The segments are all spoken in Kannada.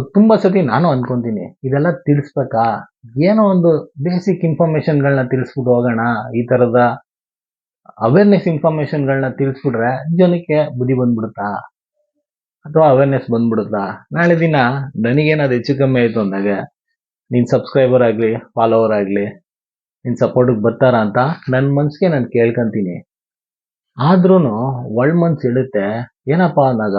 ತುಂಬಾ ಸತಿ ನಾನು ಅನ್ಕೊಂತೀನಿ, ಇದೆಲ್ಲ ತಿಳಿಸ್ಬೇಕಾ? ಏನೋ ಒಂದು ಬೇಸಿಕ್ ಇನ್ಫಾರ್ಮೇಶನ್ಗಳನ್ನ ತಿಳಿಸ್ಬಿಟ್ಟು ಹೋಗೋಣ, ಈ ತರದ ಅವೇರ್ನೆಸ್ ಇನ್ಫಾರ್ಮೇಶನ್ಗಳನ್ನ ತಿಳಿಸ್ಬಿಟ್ರೆ ಜನಕ್ಕೆ ಬುದ್ಧಿ ಬಂದ್ಬಿಡುತ್ತಾ? ಅಥವಾ ಅವೇರ್ನೆಸ್ ಬಂದ್ಬಿಡುತ್ತಾ? ನಾಳೆ ದಿನ ನನಗೇನಾದ್ರು ಹೆಚ್ಚು ಕಮ್ಮಿ ಆಯಿತು ಅಂದಾಗ, ನಿನ್ ಸಬ್ಸ್ಕ್ರೈಬರ್ ಆಗ್ಲಿ ಫಾಲೋವರ್ ಆಗ್ಲಿ, ನಿನ್ ಸಪೋರ್ಟಿಗೆ ಬರ್ತಾರ ಅಂತ ನನ್ನ ಮನಸ್ಸಿಗೆ ನಾನು ಕೇಳ್ಕೊಂತೀನಿ. ಆದ್ರೂ ಒಳ್ ಮನ್ಸು ಇಡುತ್ತೆ ಏನಪ್ಪಾ ಅಂದಾಗ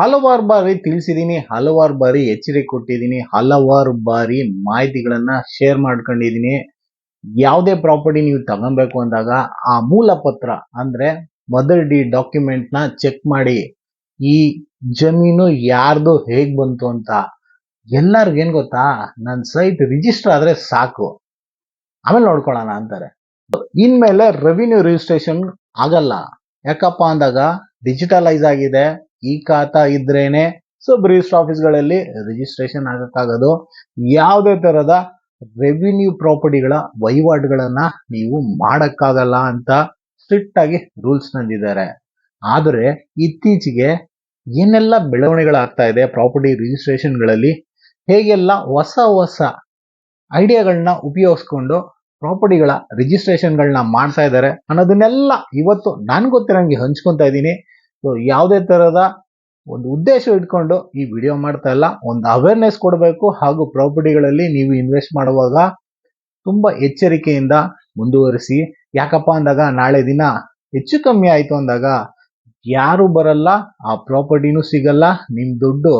ಹಲವಾರು ಬಾರಿ ತಿಳಿಸಿದ್ದೀನಿ ಹಲವಾರು ಬಾರಿ ಎಚ್ಚರಿಕೆ ಕೊಟ್ಟಿದ್ದೀನಿ ಹಲವಾರು ಬಾರಿ ಮಾಹಿತಿಗಳನ್ನು ಶೇರ್ ಮಾಡ್ಕೊಂಡಿದ್ದೀನಿ ಯಾವುದೇ ಪ್ರಾಪರ್ಟಿ ನೀವು ತಗೊಬೇಕು ಅಂದಾಗ ಆ ಮೂಲ ಪತ್ರ ಅಂದರೆ ಮದರ್ ಡಿ ಡಾಕ್ಯುಮೆಂಟ್ನ ಚೆಕ್ ಮಾಡಿ, ಈ ಜಮೀನು ಯಾರ್ದು, ಹೇಗೆ ಬಂತು ಅಂತ ಎಲ್ಲರಿಗೇನು ಗೊತ್ತಾ? ನನ್ನ ಸೈಟ್ ರಿಜಿಸ್ಟರ್ ಆದರೆ ಸಾಕು. ಆಮೇಲೆ ನೋಡ್ಕೊಳ್ಳೋಣ ಅಂತಾರೆ. ಇನ್ಮೇಲೆ ರೆವಿನ್ಯೂ ರಿಜಿಸ್ಟ್ರೇಷನ್ ಆಗಲ್ಲ. ಯಾಕಪ್ಪ ಅಂದಾಗ ಡಿಜಿಟಲೈಸ್ ಆಗಿದೆ. ಈ ಖಾತಾ ಇದ್ರೇನೆ ಸೊ ಬ್ರಿಜಿಸ್ಟರ್ ಆಫೀಸ್ಗಳಲ್ಲಿ ರಿಜಿಸ್ಟ್ರೇಷನ್ ಆಗಕ್ಕಾಗೋದು. ಯಾವುದೇ ತರಹದ ರೆವಿನ್ಯೂ ಪ್ರಾಪರ್ಟಿಗಳ ವಹಿವಾಟುಗಳನ್ನ ನೀವು ಮಾಡಕ್ಕಾಗಲ್ಲ ಅಂತ ಸ್ಟ್ರಿಕ್ಟ್ ಆಗಿ ರೂಲ್ಸ್ ತಂದಿದ್ದಾರೆ ಆದರೆ ಇತ್ತೀಚೆಗೆ ಏನೆಲ್ಲ ಬೆಳವಣಿಗೆಗಳಾಗ್ತಾ ಇದೆ ಪ್ರಾಪರ್ಟಿ ರಿಜಿಸ್ಟ್ರೇಷನ್ಗಳಲ್ಲಿ ಹೇಗೆಲ್ಲ ಹೊಸ ಹೊಸ ಐಡಿಯಾಗಳನ್ನ ಉಪಯೋಗಿಸ್ಕೊಂಡು ಪ್ರಾಪರ್ಟಿಗಳ ರಿಜಿಸ್ಟ್ರೇಷನ್ಗಳನ್ನ ಮಾಡ್ತಾ ಇದ್ದಾರೆ ಅನ್ನೋದನ್ನೆಲ್ಲ ಇವತ್ತು ನಾನು ಗೊತ್ತಿರೋಂಗೆ ಹಂಚ್ಕೊತಾ ಇದ್ದೀನಿ. ಸೊ ಯಾವುದೇ ಥರದ ಒಂದು ಉದ್ದೇಶ ಇಟ್ಕೊಂಡು ಈ ವಿಡಿಯೋ ಮಾಡ್ತಾ ಇಲ್ಲ. ಒಂದು ಅವೇರ್ನೆಸ್ ಕೊಡಬೇಕು ಹಾಗೂ ಪ್ರಾಪರ್ಟಿಗಳಲ್ಲಿ ನೀವು ಇನ್ವೆಸ್ಟ್ ಮಾಡುವಾಗ ತುಂಬ ಎಚ್ಚರಿಕೆಯಿಂದ ಮುಂದುವರಿಸಿ. ಯಾಕಪ್ಪ ಅಂದಾಗ ನಾಳೆ ದಿನ ಹೆಚ್ಚು ಕಮ್ಮಿ ಆಯಿತು ಅಂದಾಗ ಯಾರು ಬರಲ್ಲ, ಆ ಪ್ರಾಪರ್ಟಿನೂ ಸಿಗಲ್ಲ ನಿಮ್ಮ ದುಡ್ಡು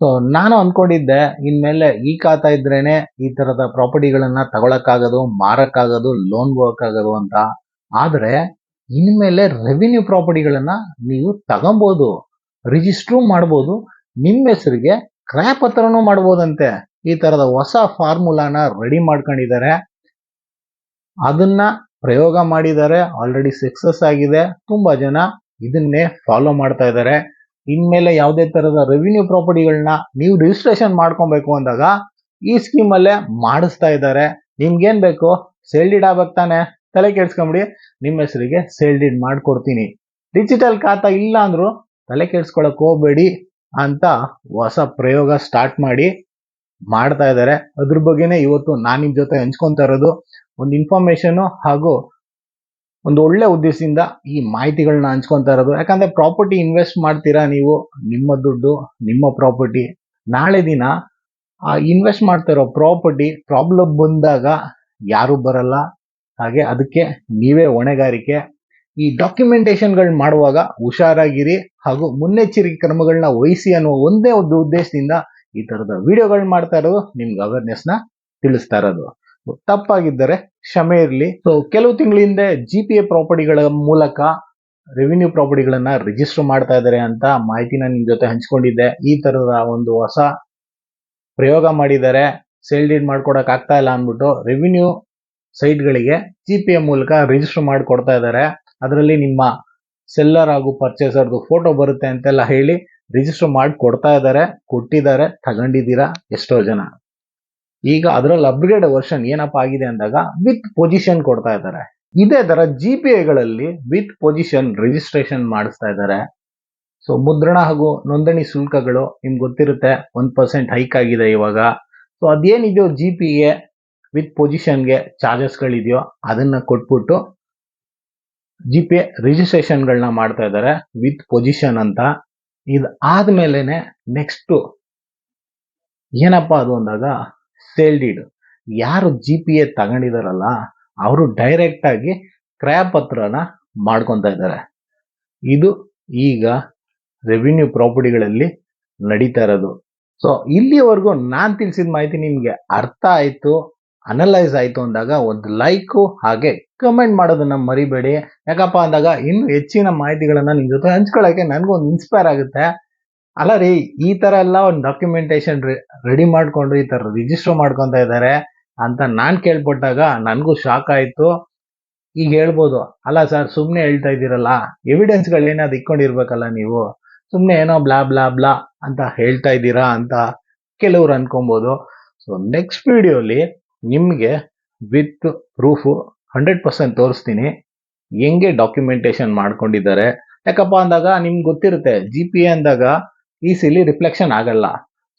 ಸೊ ನಾನು ಅನ್ಕೊಂಡಿದ್ದೆ, ಇನ್ಮೇಲೆ ಈ ಖಾತಾ ಇದ್ರೇನೆ ಈ ತರದ ಪ್ರಾಪರ್ಟಿಗಳನ್ನ ತಗೊಳಕ್ಕಾಗೋದು, ಮಾರಕ್ಕಾಗೋದು ಲೋನ್ ಆಗೋದು ಅಂತ. ಆದ್ರೆ, ಇನ್ಮೇಲೆ ರೆವಿನ್ಯೂ ಪ್ರಾಪರ್ಟಿಗಳನ್ನ ನೀವು ತಗೊಂಬೋದು ರಿಜಿಸ್ಟ್ರೂ ಮಾಡ್ಬೋದು ನಿಮ್ಮ ಹೆಸರಿಗೆ ಕ್ರಯ ಪತ್ರನೂ ಮಾಡ್ಬೋದಂತೆ. ಈ ತರದ ಹೊಸ ಫಾರ್ಮುಲಾನ ರೆಡಿ ಮಾಡ್ಕೊಂಡಿದ್ದಾರೆ. ಅದನ್ನ ಪ್ರಯೋಗ ಮಾಡಿದ್ದಾರೆ ಆಲ್ರೆಡಿ ಸಕ್ಸಸ್ ಆಗಿದೆ, ತುಂಬಾ ಜನ ಇದನ್ನೇ ಫಾಲೋ ಮಾಡ್ತಾ ಇದ್ದಾರೆ. ಇನ್ಮೇಲೆ ಯಾವುದೇ ತರದ ರೆವಿನ್ಯೂ ಪ್ರಾಪರ್ಟಿಗಳನ್ನ ನೀವು ರಿಜಿಸ್ಟ್ರೇಷನ್ ಮಾಡ್ಕೊಬೇಕು ಅಂದಾಗ ಈ ಸ್ಕೀಮ್ ಅಲ್ಲೇ ಮಾಡಿಸ್ತಾ ಇದ್ದಾರೆ. ನಿಮ್ಗೇನ್ ಬೇಕು? ಸೇಲ್ ಡೀಡ್ ಆಗ್ಬೇಕು ತಾನೆ? ತಲೆ ಕೆಡ್ಸ್ಕೊಂಬಿಡಿ. ನಿಮ್ಮ ಹೆಸರಿಗೆ ಸೇಲ್ ಡೀಡ್ ಮಾಡ್ಕೊಡ್ತೀನಿ. ಡಿಜಿಟಲ್ ಖಾತಾ ಇಲ್ಲ ಅಂದ್ರು ತಲೆ ಕೆಡ್ಸ್ಕೊಳಕ್ ಹೋಗ್ಬೇಡಿ ಅಂತ ಹೊಸ ಪ್ರಯೋಗ ಸ್ಟಾರ್ಟ್ ಮಾಡಿ ಮಾಡ್ತಾ ಇದ್ದಾರೆ. ಅದ್ರ ಬಗ್ಗೆನೇ ಇವತ್ತು ನಾನು ನಿಮ್ ಜೊತೆ ಹಂಚ್ಕೊಂತ ಇರೋದು. ಒಂದು ಇನ್ಫಾರ್ಮೇಶನ್ ಹಾಗೂ ಒಂದು ಒಳ್ಳೆ ಉದ್ದೇಶದಿಂದ ಈ ಮಾಹಿತಿಗಳನ್ನ ಹಂಚ್ಕೊತಾ ಇರೋದು. ಯಾಕಂದ್ರೆ ಪ್ರಾಪರ್ಟಿ ಇನ್ವೆಸ್ಟ್ ಮಾಡ್ತೀರಾ ನೀವು? ನಿಮ್ಮ ದುಡ್ಡು, ನಿಮ್ಮ ಪ್ರಾಪರ್ಟಿ ನಾಳೆ ದಿನ ಆ ಇನ್ವೆಸ್ಟ್ ಮಾಡ್ತಾ ಇರೋ ಪ್ರಾಪರ್ಟಿ ಪ್ರಾಬ್ಲಮ್ ಬಂದಾಗ ಯಾರು ಬರಲ್ಲ. ಹಾಗೆ ಅದಕ್ಕೆ ನೀವೇ ಹೊಣೆಗಾರಿಕೆ. ಈ ಡಾಕ್ಯುಮೆಂಟೇಶನ್ಗಳು ಮಾಡುವಾಗ ಹುಷಾರಾಗಿರಿ ಹಾಗೂ ಮುನ್ನೆಚ್ಚರಿಕೆ ಕ್ರಮಗಳನ್ನ ವಹಿಸಿ ಅನ್ನುವ ಒಂದೇ ಒಂದು ಉದ್ದೇಶದಿಂದ ಈ ತರದ ವಿಡಿಯೋಗಳು ಮಾಡ್ತಾ ಇರೋದು. ನಿಮ್ಗೆ ಅವೇರ್ನೆಸ್ನ ತಿಳಿಸ್ತಾ ಇರೋದು. ತಪ್ಪಾಗಿದ್ದರೆ ಕ್ಷಮೆ ಇರಲಿ. ಸೊ ಕೆಲವು ತಿಂಗಳ ಹಿಂದೆ ಜಿ ಪಿ ಎ ಪ್ರಾಪರ್ಟಿಗಳ ಮೂಲಕ ರೆವಿನ್ಯೂ ಪ್ರಾಪರ್ಟಿಗಳನ್ನ ರಿಜಿಸ್ಟರ್ ಮಾಡ್ತಾ ಇದ್ದಾರೆ ಅಂತ ಮಾಹಿತಿನ ನಿಮ್ ಜೊತೆ ಹಂಚ್ಕೊಂಡಿದ್ದೆ. ಈ ತರದ ಒಂದು ಹೊಸ ಪ್ರಯೋಗ ಮಾಡಿದ್ದಾರೆ. ಸೇಲ್ ಡೀಡ್ ಮಾಡ್ಕೊಡಕ್ ಆಗ್ತಾ ಇಲ್ಲ ಅಂದ್ಬಿಟ್ಟು ರೆವಿನ್ಯೂ ಸೈಟ್ಗಳಿಗೆ ಜಿ ಪಿ ಎ ಮೂಲಕ ರಿಜಿಸ್ಟರ್ ಮಾಡಿಕೊಡ್ತಾ ಇದ್ದಾರೆ. ಅದರಲ್ಲಿ ನಿಮ್ಮ ಸೆಲ್ಲರ್ ಹಾಗೂ ಪರ್ಚೇಸರ್ದು ಫೋಟೋ ಬರುತ್ತೆ ಅಂತೆಲ್ಲ ಹೇಳಿ ರಿಜಿಸ್ಟರ್ ಮಾಡಿ ಕೊಡ್ತಾ ಇದ್ದಾರೆ. ಕೊಟ್ಟಿದ್ದಾರೆ. ತಗೊಂಡಿದ್ದೀರಾ? ಎಷ್ಟೋ ಜನ. ಈಗ ಅದರಲ್ಲಿ ಅಪ್ಗ್ರೇಡ್ ವರ್ಷನ್ ಏನಪ್ಪ ಆಗಿದೆ ಅಂದಾಗ ವಿತ್ ಪೊಸಿಷನ್ ಕೊಡ್ತಾ ಇದ್ದಾರೆ. ಇದೇ ತರ ಜಿ ಪಿ ಐಗಳಲ್ಲಿ ವಿತ್ ಪೊಸಿಷನ್ ರಿಜಿಸ್ಟ್ರೇಷನ್ ಮಾಡಿಸ್ತಾ ಇದ್ದಾರೆ. ಸೊ ಮುದ್ರಣ ಹಾಗೂ ನೋಂದಣಿ ಶುಲ್ಕಗಳು ನಿಮ್ಗೆ ಗೊತ್ತಿರುತ್ತೆ, ಒಂದ್ ಪರ್ಸೆಂಟ್ ಹೈಕ್ ಆಗಿದೆ ಇವಾಗ. ಸೊ ಅದೇನಿದೆಯೋ ಜಿ ಪಿ ಎ ವಿತ್ ಪೊಸಿಷನ್ಗೆ ಚಾರ್ಜಸ್ಗಳಿದೆಯೋ ಅದನ್ನ ಕೊಟ್ಬಿಟ್ಟು ಜಿ ಪಿ ಎ ರಿಜಿಸ್ಟ್ರೇಷನ್ಗಳನ್ನ ಮಾಡ್ತಾ ಇದ್ದಾರೆ ವಿತ್ ಪೊಸಿಷನ್ ಅಂತ. ಇದು ಆದ್ಮೇಲೆನೆ ನೆಕ್ಸ್ಟ್ ಏನಪ್ಪ ಅದು ಅಂದಾಗ ಸೇಲ್ ಡೀಡ್ ಯಾರು ಜಿ ಪಿ ಎ ತಗೊಂಡಿದಾರಲ್ಲ, ಅವರು ಡೈರೆಕ್ಟ್ ಆಗಿ ಕ್ರಯ ಪತ್ರನ ಮಾಡ್ಕೊತಾ ಇದ್ದಾರೆ ಇದು ಈಗ ರೆವಿನ್ಯೂ ಪ್ರಾಪರ್ಟಿಗಳಲ್ಲಿ ನಡೀತಾ ಇರೋದು. ಸೊ ಇಲ್ಲಿವರೆಗೂ ನಾನು ತಿಳಿಸಿದ ಮಾಹಿತಿ ನಿಮಗೆ ಅರ್ಥ ಆಯ್ತು ಅನಲೈಸ್ ಆಯ್ತು ಅಂದಾಗ ಒಂದು ಲೈಕು ಹಾಗೆ ಕಮೆಂಟ್ ಮಾಡೋದನ್ನ ಮರಿಬೇಡಿ. ಯಾಕಪ್ಪ ಅಂದಾಗ ಇನ್ನು ಹೆಚ್ಚಿನ ಮಾಹಿತಿಗಳನ್ನು ನಿಮ್ಮ ಜೊತೆ ಹಂಚ್ಕೊಳಕ್ಕೆ ಒಂದು ಇನ್ಸ್ಪೈರ್ ಆಗುತ್ತೆ. ಅಲ್ಲ ರೀ, ಈ ತರ ಎಲ್ಲ ಒಂದು ಡಾಕ್ಯುಮೆಂಟೇಶನ್ ರೆಡಿ ಮಾಡ್ಕೊಂಡು ಈ ತರ ರಿಜಿಸ್ಟರ್ ಮಾಡ್ಕೊಂತ ಇದ್ದಾರೆ ಅಂತ ನಾನ್ ಕೇಳ್ಪಟ್ಟಾಗ ನನಗೂ ಶಾಕ್ ಆಯ್ತು. ಈಗ ಹೇಳ್ಬೋದು, ಅಲ್ಲ ಸರ್ ಸುಮ್ಮನೆ ಹೇಳ್ತಾ ಇದ್ದೀರಲ್ಲ ಎವಿಡೆನ್ಸ್ ಅದು ಇಟ್ಕೊಂಡಿರ್ಬೇಕಲ್ಲ ನೀವು? ಸುಮ್ಮನೆ ಏನೋ ಬ್ಲಾ ಬ್ಲಾ ಬ್ಲಾ ಅಂತ ಹೇಳ್ತಾ ಇದ್ದೀರಾ ಅಂತ ಕೆಲವ್ರು ಅನ್ಕೊಬೋದು. ಸೊ ನೆಕ್ಸ್ಟ್ ವಿಡಿಯೋಲಿ ನಿಮಗೆ ವಿತ್ ಪ್ರೂಫು ಹಂಡ್ರೆಡ್ ಪರ್ಸೆಂಟ್ ತೋರಿಸ್ತೀನಿ, ಹೆಂಗೆ ಡಾಕ್ಯುಮೆಂಟೇಶನ್ ಮಾಡ್ಕೊಂಡಿದ್ದಾರೆ. ಯಾಕಪ್ಪ ಅಂದಾಗ ನಿಮ್ಗೆ ಗೊತ್ತಿರುತ್ತೆ ಜಿ ಪಿ ಎ ಅಂದಾಗ ಈಸಿಲಿ ರಿಫ್ಲೆಕ್ಷನ್ ಆಗಲ್ಲ.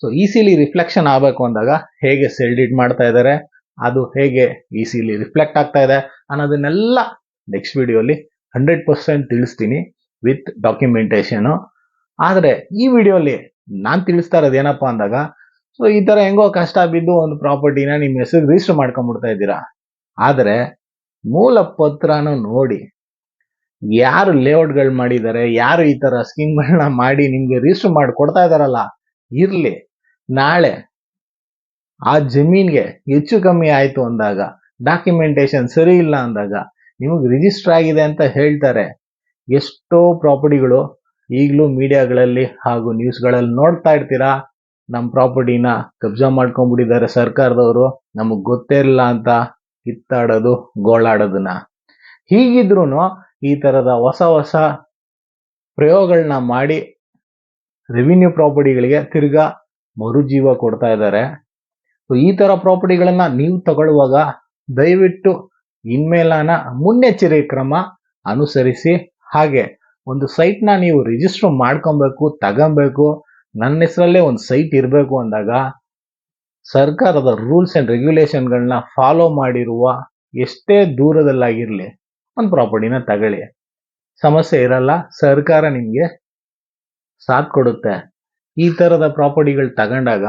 ಸೊ ಈಸಿಲಿ ರಿಫ್ಲೆಕ್ಷನ್ ಆಗಬೇಕು ಅಂದಾಗ ಹೇಗೆ ಸೆಲ್ ಮಾಡ್ತಾ ಇದ್ದಾರೆ, ಅದು ಹೇಗೆ ಈಸಿಲಿ ರಿಫ್ಲೆಕ್ಟ್ ಆಗ್ತಾ ಇದೆ ಅನ್ನೋದನ್ನೆಲ್ಲ ನೆಕ್ಸ್ಟ್ ವಿಡಿಯೋಲಿ ಹಂಡ್ರೆಡ್ ಪರ್ಸೆಂಟ್ ತಿಳಿಸ್ತೀನಿ ವಿತ್ ಡಾಕ್ಯುಮೆಂಟೇಶನು ಆದರೆ ಈ ವಿಡಿಯೋಲಿ ನಾನು ತಿಳಿಸ್ತಾ ಇರೋದು ಏನಪ್ಪ ಅಂದಾಗ ಸೊ ಈ ಥರ ಹೆಂಗೋ ಕಷ್ಟ ಬಿದ್ದು ಒಂದು ಪ್ರಾಪರ್ಟಿನ ನಿಮ್ಮ ಹೆಸರು ರಿಜಿಸ್ಟರ್ ಮಾಡ್ಕೊಂಬಿಡ್ತಾ ಇದ್ದೀರಾ. ಆದರೆ ಮೂಲ ಪತ್ರನ ನೋಡಿ ಯಾರು ಲೇಔಟ್ಗಳು ಮಾಡಿದ್ದಾರೆ ಯಾರು ಈ ತರ ಸ್ಕೀಮ್ಗಳನ್ನ ಮಾಡಿ ನಿಮ್ಗೆ ರಿಜಿಸ್ಟರ್ ಮಾಡಿ ಕೊಡ್ತಾ ಇದಾರಲ್ಲ, ಇರ್ಲಿ. ನಾಳೆ ಆ ಜಮೀನ್ಗೆ ಹೆಚ್ಚು ಕಮ್ಮಿ ಆಯ್ತು ಅಂದಾಗ ಡಾಕ್ಯುಮೆಂಟೇಶನ್ ಸರಿ ಇಲ್ಲ ಅಂದಾಗ, ನಿಮಗೆ ರಿಜಿಸ್ಟರ್ ಆಗಿದೆ ಅಂತ ಹೇಳ್ತಾರೆ. ಎಷ್ಟೋ ಪ್ರಾಪರ್ಟಿಗಳು ಈಗಲೂ ಮೀಡಿಯಾಗಳಲ್ಲಿ ಹಾಗೂ ನ್ಯೂಸ್ಗಳಲ್ಲಿ ನೋಡ್ತಾ ಇರ್ತೀರಾ? ನಮ್ಮ ಪ್ರಾಪರ್ಟಿನ ಕಬ್ಜಾ ಮಾಡ್ಕೊಂಡ್ಬಿಟ್ಟಿದ್ದಾರೆ ಸರ್ಕಾರದವರು, ನಮಗೆ ಗೊತ್ತೇ ಇಲ್ಲ ಅಂತ ಕಿತ್ತಾಡೋದು, ಗೋಳಾಡೋದನ್ನ. ಹೀಗಿದ್ರು ಈ ಥರದ ಹೊಸ ಹೊಸ ಪ್ರಯೋಗಗಳನ್ನ ಮಾಡಿ ರೆವಿನ್ಯೂ ಪ್ರಾಪರ್ಟಿಗಳಿಗೆ ತಿರ್ಗಾ ಮರುಜೀವ ಕೊಡ್ತಾ ಇದ್ದಾರೆ. ಸೊ ಈ ತರ ಪ್ರಾಪರ್ಟಿಗಳನ್ನು ನೀವು ತಗೊಳ್ಳುವಾಗ ದಯವಿಟ್ಟು ಇನ್ಮೇಲಾನ ಮುನ್ನೆಚ್ಚರಿಕೆ ಕ್ರಮ ಅನುಸರಿಸಿ. ಹಾಗೆ ಒಂದು ಸೈಟ್ನ ನೀವು ರಿಜಿಸ್ಟರ್ ಮಾಡ್ಕೊಬೇಕು, ತಗೊಬೇಕು, ನನ್ನ ಹೆಸರಲ್ಲೇ ಒಂದು ಸೈಟ್ ಇರಬೇಕು ಅಂದಾಗ ಸರ್ಕಾರದ ರೂಲ್ಸ್ ಅಂಡ್ ರೆಗ್ಯುಲೇಷನ್ಗಳನ್ನ ಫಾಲೋ ಮಾಡಿರುವ ಎಷ್ಟೇ ದೂರದಲ್ಲಾಗಿರ್ಲಿ ಒಂದು ಪ್ರಾಪರ್ಟಿನ ತಗೊಳ್ಳಿ. ಸಮಸ್ಯೆ ಇರಲ್ಲ, ಸರ್ಕಾರ ನಿಮಗೆ ಸಾಥ್ ಕೊಡುತ್ತೆ. ಈ ತರದ ಪ್ರಾಪರ್ಟಿಗಳು ತಗೊಂಡಾಗ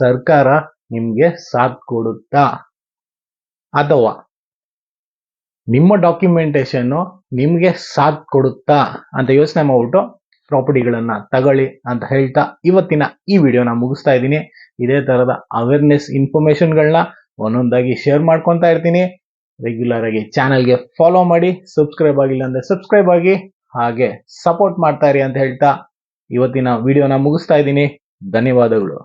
ಸರ್ಕಾರ ನಿಮಗೆ ಸಾಥ್ ಕೊಡುತ್ತಾ? ಅಥವಾ ನಿಮ್ಮ ಡಾಕ್ಯುಮೆಂಟೇಶನ್ ನಿಮಗೆ ಸಾಥ್ ಕೊಡುತ್ತಾ ಅಂತ ಯೋಚನೆ ಮಾಡ್ಬಿಟ್ಟು ಪ್ರಾಪರ್ಟಿಗಳನ್ನ ತಗೊಳ್ಳಿ ಅಂತ ಹೇಳ್ತಾ ಇವತ್ತಿನ ಈ ವಿಡಿಯೋನ ಮುಗಿಸ್ತಾ ಇದ್ದೀನಿ. ಇದೇ ತರದ ಅವೇರ್ನೆಸ್ ಇನ್ಫಾರ್ಮೇಶನ್ಗಳನ್ನ ಒಂದೊಂದಾಗಿ ಶೇರ್ ಮಾಡ್ಕೊತಾ ಇರ್ತೀನಿ. ರೆಗ್ಯುಲರ್ ಆಗಿ ಚಾನಲ್ಗೆ ಫಾಲೋ ಮಾಡಿ ಸಬ್ಸ್ಕ್ರೈಬ್ ಆಗಿಲ್ಲ ಅಂದ್ರೆ ಸಬ್ಸ್ಕ್ರೈಬ್ ಆಗಿ, ಹಾಗೆ ಸಪೋರ್ಟ್ ಮಾಡ್ತಾ ಇರಿ ಅಂತ ಹೇಳ್ತಾ ಇವತ್ತಿನ ವಿಡಿಯೋನ ಮುಗಿಸ್ತಾ ಇದ್ದೀನಿ. ಧನ್ಯವಾದಗಳು.